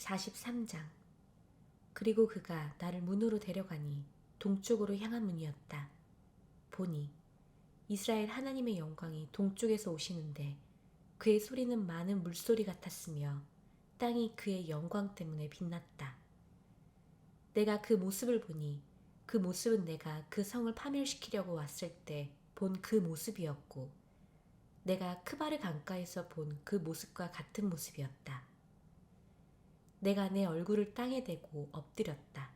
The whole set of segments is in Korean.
43장 그리고 그가 나를 문으로 데려가니 동쪽으로 향한 문이었다. 보니 이스라엘 하나님의 영광이 동쪽에서 오시는데 그의 소리는 많은 물소리 같았으며 땅이 그의 영광 때문에 빛났다. 내가 그 모습을 보니 그 모습은 내가 그 성을 파멸시키려고 왔을 때 본 그 모습이었고 내가 크바르 강가에서 본 그 모습과 같은 모습이었다. 내가 내 얼굴을 땅에 대고 엎드렸다.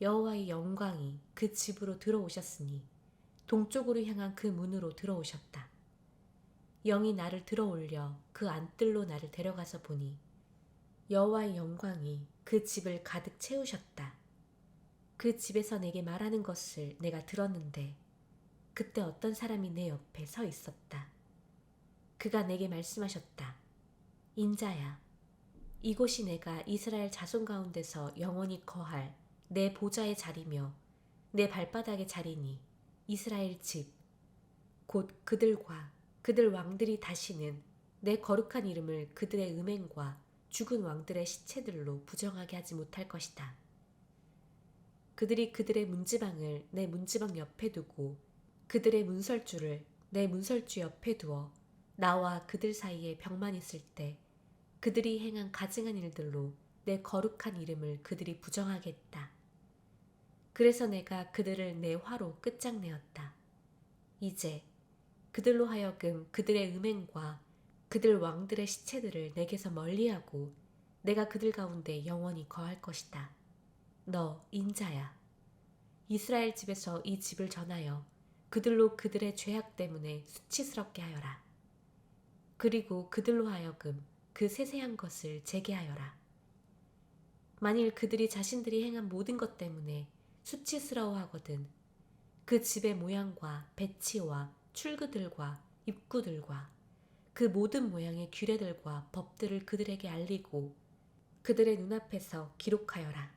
여호와의 영광이 그 집으로 들어오셨으니 동쪽으로 향한 그 문으로 들어오셨다. 영이 나를 들어올려 그 안뜰로 나를 데려가서 보니 여호와의 영광이 그 집을 가득 채우셨다. 그 집에서 내게 말하는 것을 내가 들었는데 그때 어떤 사람이 내 옆에 서 있었다. 그가 내게 말씀하셨다. 인자야, 이곳이 내가 이스라엘 자손 가운데서 영원히 거할 내 보좌의 자리며 내 발바닥의 자리니 이스라엘 집, 곧 그들과 그들 왕들이 다시는 내 거룩한 이름을 그들의 음행과 죽은 왕들의 시체들로 부정하게 하지 못할 것이다. 그들이 그들의 문지방을 내 문지방 옆에 두고 그들의 문설주를 내 문설주 옆에 두어 나와 그들 사이에 벽만 있을 때 그들이 행한 가증한 일들로 내 거룩한 이름을 그들이 부정하겠다. 그래서 내가 그들을 내 화로 끝장내었다. 이제 그들로 하여금 그들의 음행과 그들 왕들의 시체들을 내게서 멀리하고 내가 그들 가운데 영원히 거할 것이다. 너 인자야. 이스라엘 집에서 이 집을 전하여 그들로 그들의 죄악 때문에 수치스럽게 하여라. 그리고 그들로 하여금 그 세세한 것을 재개하여라. 만일 그들이 자신들이 행한 모든 것 때문에 수치스러워하거든 그 집의 모양과 배치와 출구들과 입구들과 그 모든 모양의 규례들과 법들을 그들에게 알리고 그들의 눈앞에서 기록하여라.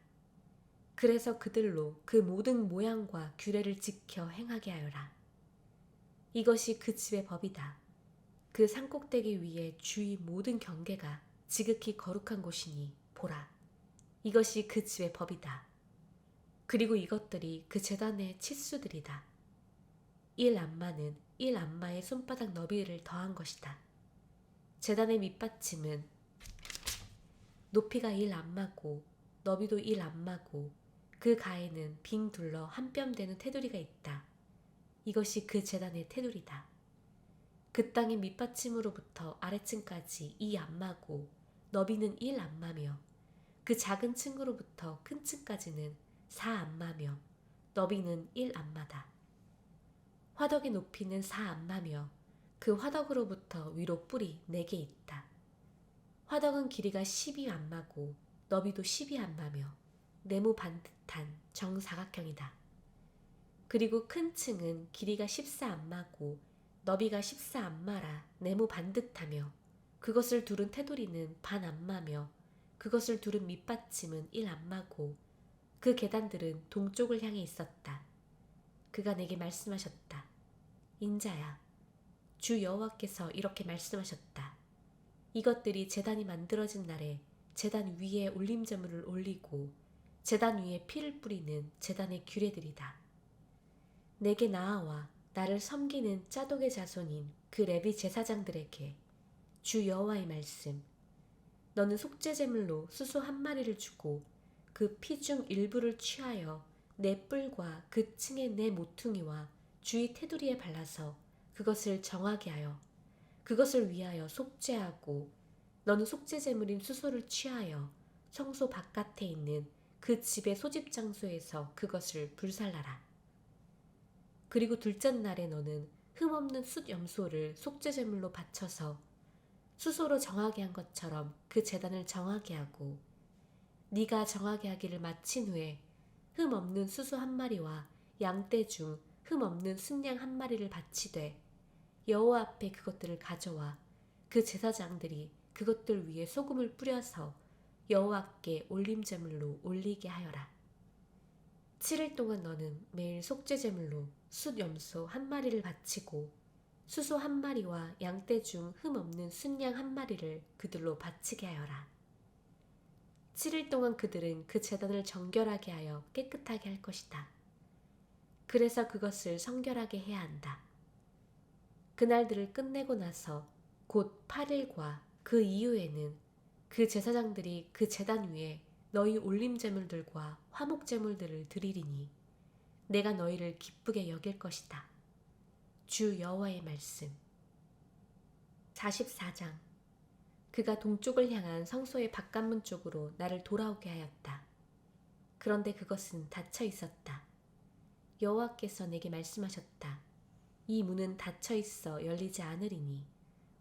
그래서 그들로 그 모든 모양과 규례를 지켜 행하게 하여라. 이것이 그 집의 법이다. 그 산꼭대기 위에 주위 모든 경계가 지극히 거룩한 곳이니 보라. 이것이 그 집의 법이다. 그리고 이것들이 그 재단의 치수들이다. 1 안마는 1 안마의 손바닥 너비를 더한 것이다. 재단의 밑받침은 높이가 1 안마고 너비도 1 안마고 그 가에는 빙 둘러 한 뼘 되는 테두리가 있다. 이것이 그 재단의 테두리다. 그 땅의 밑받침으로부터 아래층까지 이 안마고 너비는 1 안마며 그 작은 층으로부터 큰 층까지는 4 안마며 너비는 1 안마다. 화덕의 높이는 4 안마며 그 화덕으로부터 위로 뿔이 4개 있다. 화덕은 길이가 12 안마고 너비도 12 안마며 네모 반듯한 정사각형이다. 그리고 큰 층은 길이가 14 안마고 너비가 14 안마라 네모 반듯하며 그것을 두른 테두리는 반 안마며 그것을 두른 밑받침은 1 안마고 그 계단들은 동쪽을 향해 있었다. 그가 내게 말씀하셨다. 인자야, 주 여호와께서 이렇게 말씀하셨다. 이것들이 재단이 만들어진 날에 재단 위에 올림제물을 올리고 재단 위에 피를 뿌리는 재단의 규례들이다. 내게 나아와 나를 섬기는 짜독의 자손인 그 레비 제사장들에게 주 여호와의 말씀 너는 속죄 제물로 수소 한 마리를 주고 그 피 중 일부를 취하여 내 뿔과 그 층의 내 모퉁이와 주위 테두리에 발라서 그것을 정하게 하여 그것을 위하여 속죄하고 너는 속죄 제물인 수소를 취하여 성소 바깥에 있는 그 집의 소집 장소에서 그것을 불살라라. 그리고 둘째 날에 너는 흠없는 숫 염소를 속죄 제물로 바쳐서 수소로 정하게 한 것처럼 그 재단을 정하게 하고 네가 정하게 하기를 마친 후에 흠 없는 수소 한 마리와 양떼 중 흠 없는 순양 한 마리를 바치되 여호와 앞에 그것들을 가져와 그 제사장들이 그것들 위에 소금을 뿌려서 여호와께 올림 제물로 올리게 하여라. 7일 동안 너는 매일 속죄 제물로 숫 염소 한 마리를 바치고 수소 한 마리와 양떼 중 흠 없는 순양 한 마리를 그들로 바치게 하여라. 7일 동안 그들은 그 제단을 정결하게 하여 깨끗하게 할 것이다. 그래서 그것을 성결하게 해야 한다. 그날들을 끝내고 나서 곧 8일과 그 이후에는 그 제사장들이 그 제단 위에 너희 올림 제물들과 화목 제물들을 드리리니 내가 너희를 기쁘게 여길 것이다. 주 여호와의 말씀. 44장 그가 동쪽을 향한 성소의 바깥문 쪽으로 나를 돌아오게 하였다. 그런데 그것은 닫혀 있었다. 여호와께서 내게 말씀하셨다. 이 문은 닫혀 있어 열리지 않으리니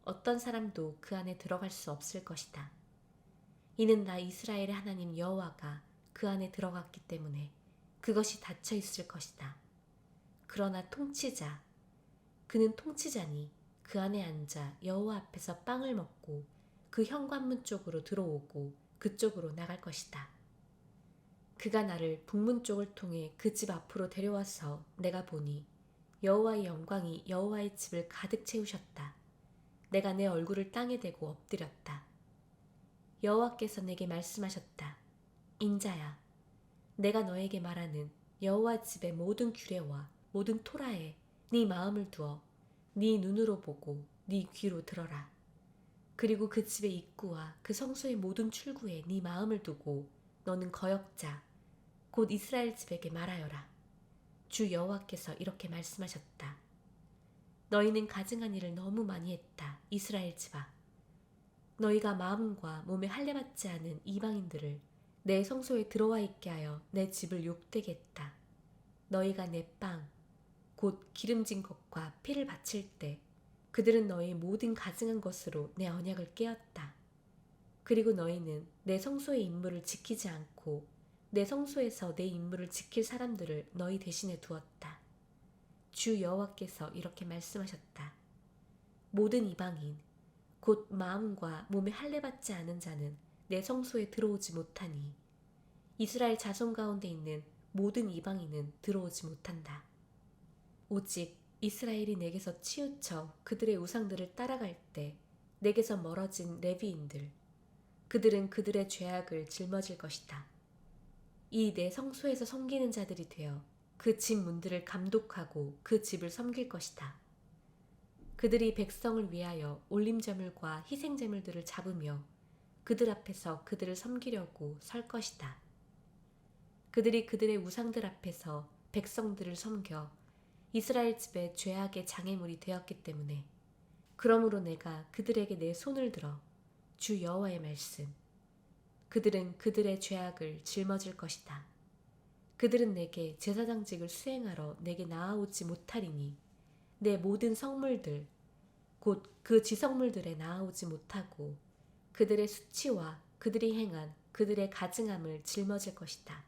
어떤 사람도 그 안에 들어갈 수 없을 것이다. 이는 나 이스라엘의 하나님 여호와가 그 안에 들어갔기 때문에 그것이 닫혀 있을 것이다. 그러나 통치자, 그는 통치자니 그 안에 앉아 여호와 앞에서 빵을 먹고 그 현관문 쪽으로 들어오고 그쪽으로 나갈 것이다. 그가 나를 북문 쪽을 통해 그 집 앞으로 데려와서 내가 보니 여호와의 영광이 여호와의 집을 가득 채우셨다. 내가 내 얼굴을 땅에 대고 엎드렸다. 여호와께서 내게 말씀하셨다. 인자야, 내가 너에게 말하는 여호와 집의 모든 규례와 모든 토라에 네 마음을 두어 네 눈으로 보고 네 귀로 들어라. 그리고 그 집의 입구와 그 성소의 모든 출구에 네 마음을 두고 너는 거역자 곧 이스라엘 집에게 말하여라. 주 여호와께서 이렇게 말씀하셨다. 너희는 가증한 일을 너무 많이 했다. 이스라엘 집아. 너희가 마음과 몸에 할례받지 않은 이방인들을 내 성소에 들어와 있게 하여 내 집을 욕되게 했다. 너희가 내 빵, 곧 기름진 것과 피를 바칠 때 그들은 너희 모든 가증한 것으로 내 언약을 깨었다. 그리고 너희는 내 성소의 임무를 지키지 않고 내 성소에서 내 임무를 지킬 사람들을 너희 대신에 두었다. 주 여호와께서 이렇게 말씀하셨다. 모든 이방인, 곧 마음과 몸에 할례 받지 않은 자는 내 성소에 들어오지 못하니 이스라엘 자손 가운데 있는 모든 이방인은 들어오지 못한다. 오직 이스라엘이 내게서 치우쳐 그들의 우상들을 따라갈 때 내게서 멀어진 레비인들 그들은 그들의 죄악을 짊어질 것이다. 이 내 성소에서 섬기는 자들이 되어 그 집 문들을 감독하고 그 집을 섬길 것이다. 그들이 백성을 위하여 올림제물과 희생제물들을 잡으며 그들 앞에서 그들을 섬기려고 설 것이다. 그들이 그들의 우상들 앞에서 백성들을 섬겨 이스라엘 집의 죄악의 장애물이 되었기 때문에 그러므로 내가 그들에게 내 손을 들어 주 여호와의 말씀 그들은 그들의 죄악을 짊어질 것이다. 그들은 내게 제사장직을 수행하러 내게 나아오지 못하리니 내 모든 성물들 곧 그 지성물들에 나아오지 못하고 그들의 수치와 그들이 행한 그들의 가증함을 짊어질 것이다.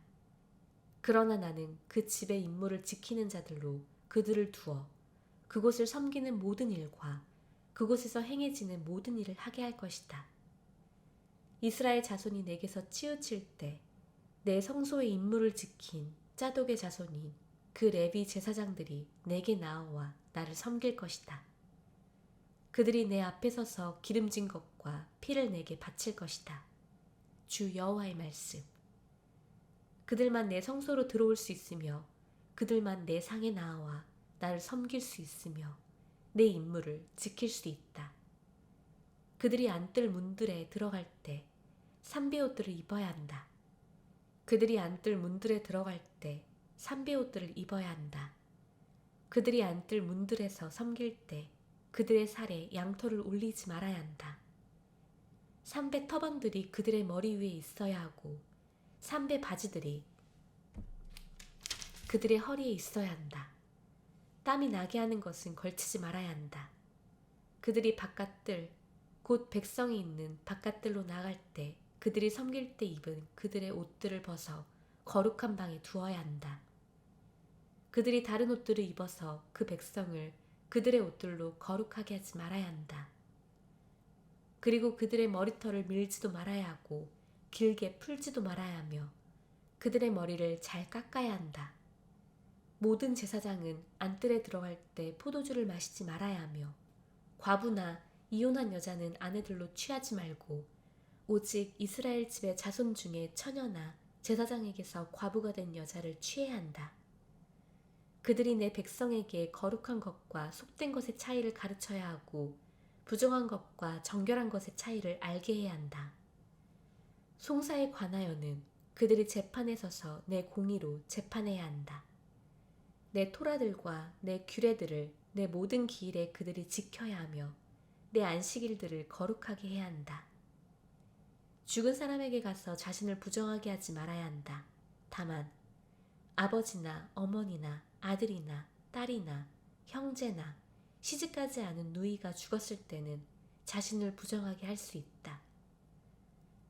그러나 나는 그 집의 임무를 지키는 자들로 그들을 두어 그곳을 섬기는 모든 일과 그곳에서 행해지는 모든 일을 하게 할 것이다. 이스라엘 자손이 내게서 치우칠 때 내 성소의 임무를 지킨 짜독의 자손인 그 레비 제사장들이 내게 나와 나를 섬길 것이다. 그들이 내 앞에 서서 기름진 것과 피를 내게 바칠 것이다. 주 여호와의 말씀. 그들만 내 성소로 들어올 수 있으며 그들만 내 상에 나와 나를 섬길 수 있으며 내 임무를 지킬 수 있다. 그들이 안 뜰 문들에 들어갈 때 삼배 옷들을 입어야 한다. 그들이 안 뜰 문들에 들어갈 때 삼배 옷들을 입어야 한다. 그들이 안 뜰 문들에서 섬길 때 그들의 살에 양털을 올리지 말아야 한다. 삼배 터번들이 그들의 머리 위에 있어야 하고 삼배 바지들이 그들의 허리에 있어야 한다. 땀이 나게 하는 것은 걸치지 말아야 한다. 그들이 바깥들, 곧 백성이 있는 바깥들로 나갈 때 그들이 섬길 때 입은 그들의 옷들을 벗어 거룩한 방에 두어야 한다. 그들이 다른 옷들을 입어서 그 백성을 그들의 옷들로 거룩하게 하지 말아야 한다. 그리고 그들의 머리털을 밀지도 말아야 하고 길게 풀지도 말아야 하며 그들의 머리를 잘 깎아야 한다. 모든 제사장은 안뜰에 들어갈 때 포도주를 마시지 말아야 하며 과부나 이혼한 여자는 아내들로 취하지 말고 오직 이스라엘 집의 자손 중에 처녀나 제사장에게서 과부가 된 여자를 취해야 한다. 그들이 내 백성에게 거룩한 것과 속된 것의 차이를 가르쳐야 하고 부정한 것과 정결한 것의 차이를 알게 해야 한다. 송사에 관하여는 그들이 재판에 서서 내 공의로 재판해야 한다. 내 토라들과 내 규례들을 내 모든 기일에 그들이 지켜야 하며 내 안식일들을 거룩하게 해야 한다. 죽은 사람에게 가서 자신을 부정하게 하지 말아야 한다. 다만 아버지나 어머니나 아들이나 딸이나 형제나 시집가지 않은 누이가 죽었을 때는 자신을 부정하게 할 수 있다.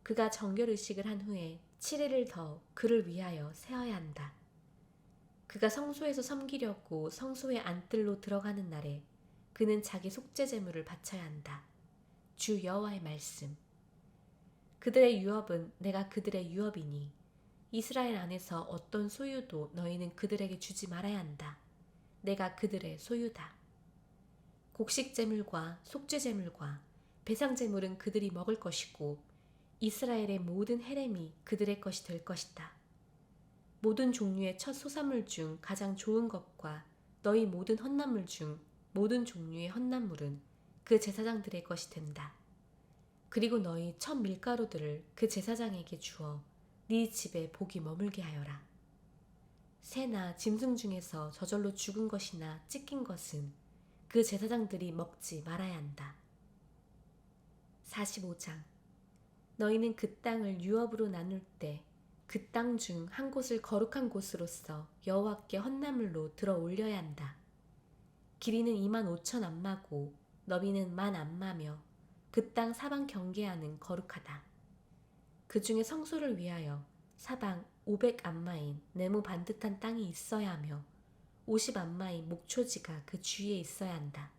그가 정결의식을 한 후에 7일을 더 그를 위하여 세어야 한다. 그가 성소에서 섬기려고 성소의 안뜰로 들어가는 날에 그는 자기 속죄 제물을 바쳐야 한다. 주 여호와의 말씀. 그들의 유업은 내가 그들의 유업이니 이스라엘 안에서 어떤 소유도 너희는 그들에게 주지 말아야 한다. 내가 그들의 소유다. 곡식 제물과 속죄 제물과 배상 제물은 그들이 먹을 것이고 이스라엘의 모든 헤렘이 그들의 것이 될 것이다. 모든 종류의 첫 소산물 중 가장 좋은 것과 너희 모든 헌납물 중 모든 종류의 헌납물은 그 제사장들의 것이 된다. 그리고 너희 첫 밀가루들을 그 제사장에게 주어 네 집에 복이 머물게 하여라. 새나 짐승 중에서 저절로 죽은 것이나 찢긴 것은 그 제사장들이 먹지 말아야 한다. 45장 너희는 그 땅을 유업으로 나눌 때 그 땅 중 한 곳을 거룩한 곳으로서 여호와께 헌나물로 들어 올려야 한다. 길이는 2만 5천 안마고 너비는 만 안마며 그 땅 사방 경계하는 거룩하다. 그 중에 성소를 위하여 사방 500 안마인 네모 반듯한 땅이 있어야 하며 50 안마인 목초지가 그 주위에 있어야 한다.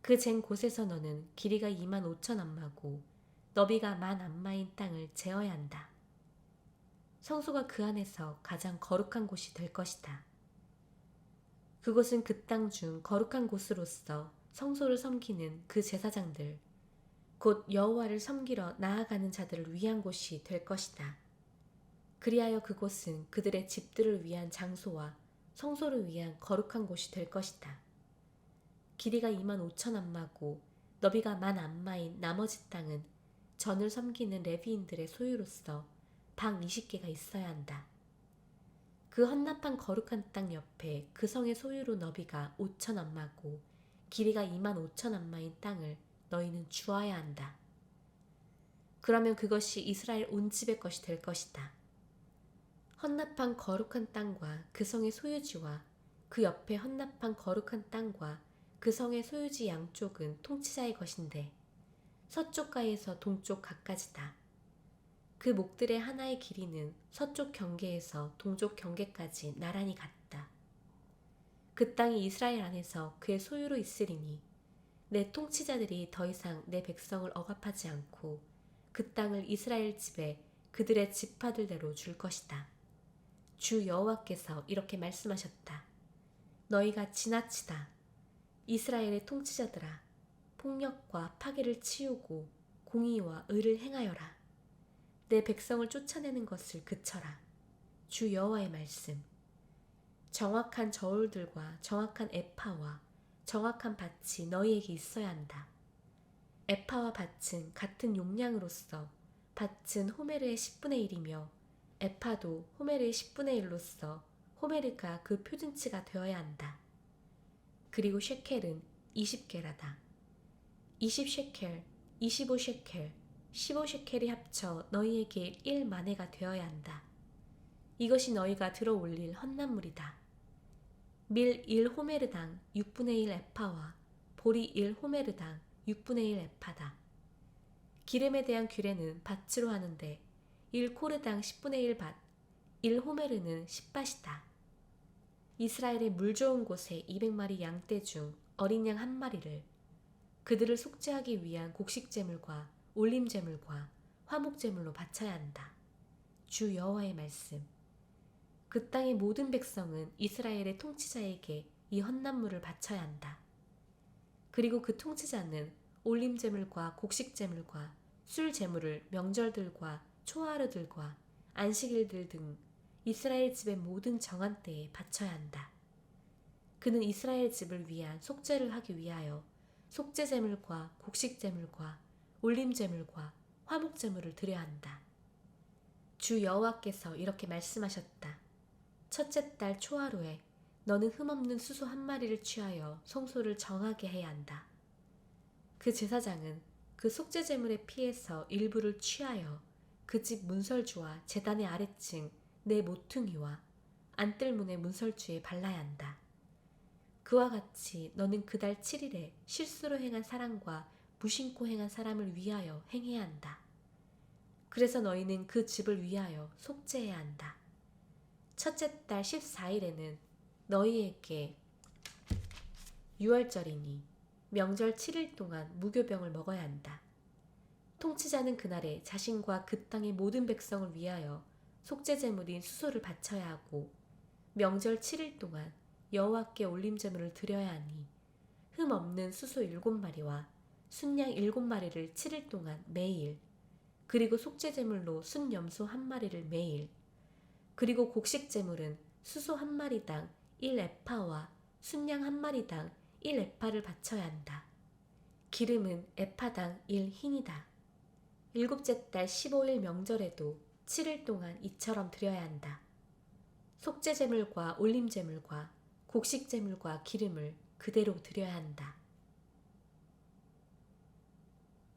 그잰 곳에서 너는 길이가 2만 5천 안마고 너비가 만 안마인 땅을 재어야 한다. 성소가 그 안에서 가장 거룩한 곳이 될 것이다. 그곳은 그 땅 중 거룩한 곳으로서 성소를 섬기는 그 제사장들, 곧 여호와를 섬기러 나아가는 자들을 위한 곳이 될 것이다. 그리하여 그곳은 그들의 집들을 위한 장소와 성소를 위한 거룩한 곳이 될 것이다. 길이가 2만 5천 안마고 너비가 만 안마인 나머지 땅은 전을 섬기는 레비인들의 소유로서 방 20개가 있어야 한다. 그 헌납한 거룩한 땅 옆에 그 성의 소유로 너비가 5천 안마고 길이가 2만 5천 안마인 땅을 너희는 주어야 한다. 그러면 그것이 이스라엘 온 집의 것이 될 것이다. 헌납한 거룩한 땅과 그 성의 소유지와 그 옆에 헌납한 거룩한 땅과 그 성의 소유지 양쪽은 통치자의 것인데 서쪽가에서 동쪽 각까지다. 그 목들의 하나의 길이는 서쪽 경계에서 동쪽 경계까지 나란히 같다. 그 땅이 이스라엘 안에서 그의 소유로 있으리니 내 통치자들이 더 이상 내 백성을 억압하지 않고 그 땅을 이스라엘 집에 그들의 지파들대로 줄 것이다. 주 여호와께서 이렇게 말씀하셨다. 너희가 지나치다. 이스라엘의 통치자들아, 폭력과 파괴를 치우고 공의와 의를 행하여라. 내 백성을 쫓아내는 것을 그쳐라. 주 여호와의 말씀. 정확한 저울들과 정확한 에파와 정확한 밭이 너희에게 있어야 한다. 에파와 밭은 같은 용량으로서 밭은 호메르의 10분의 1이며 에파도 호메르의 10분의 1로서 호메르가 그 표준치가 되어야 한다. 그리고 쉐켈은 20개라다. 20쉐켈, 25쉐켈, 15쉐켈이 합쳐 너희에게 1만회가 되어야 한다. 이것이 너희가 들어 올릴 헌납물이다. 밀 1호메르당 6분의 1 에파와 보리 1호메르당 6분의 1 에파다. 기름에 대한 규례는 밭으로 하는데 1코르당 10분의 1밭, 1호메르는 10밭이다. 이스라엘의 물 좋은 곳에 200마리 양떼 중 어린 양 한 마리를 그들을 속죄하기 위한 곡식제물과 올림제물과 화목제물로 바쳐야 한다. 주 여호와의 말씀. 그 땅의 모든 백성은 이스라엘의 통치자에게 이 헌납물을 바쳐야 한다. 그리고 그 통치자는 올림 제물과 곡식 제물과 술 제물을 명절들과 초하루들과 안식일들 등 이스라엘 집의 모든 정한 때에 바쳐야 한다. 그는 이스라엘 집을 위한 속죄를 하기 위하여 속죄 제물과 곡식 제물과 올림 제물과 화목 제물을 드려야 한다. 주 여호와께서 이렇게 말씀하셨다. 첫째 달 초하루에 너는 흠없는 수소 한 마리를 취하여 성소를 정하게 해야 한다. 그 제사장은 그 속죄 제물의 피에서 일부를 취하여 그 집 문설주와 제단의 아래층 내 모퉁이와 안뜰문의 문설주에 발라야 한다. 그와 같이 너는 그달 7일에 실수로 행한 사람과 무심코 행한 사람을 위하여 행해야 한다. 그래서 너희는 그 집을 위하여 속죄해야 한다. 첫째 달 14일에는 너희에게 유월절이니 명절 7일 동안 무교병을 먹어야 한다. 통치자는 그날에 자신과 그 땅의 모든 백성을 위하여 속죄 제물인 수소를 바쳐야 하고 명절 7일 동안 여호와께 올림 제물을 드려야 하니 흠 없는 수소 일곱 마리와 순양 일곱 마리를 7일 동안 매일 그리고 속죄 제물로 순 염소 한 마리를 매일 그리고 곡식 제물은 수소 한 마리당 1에파와 순양 한 마리당 1에파를 바쳐야 한다. 기름은 에파당 1흰이다. 일곱째 달 15일 명절에도 7일 동안 이처럼 드려야 한다. 속죄 제물과 올림 제물과 곡식 제물과 기름을 그대로 드려야 한다.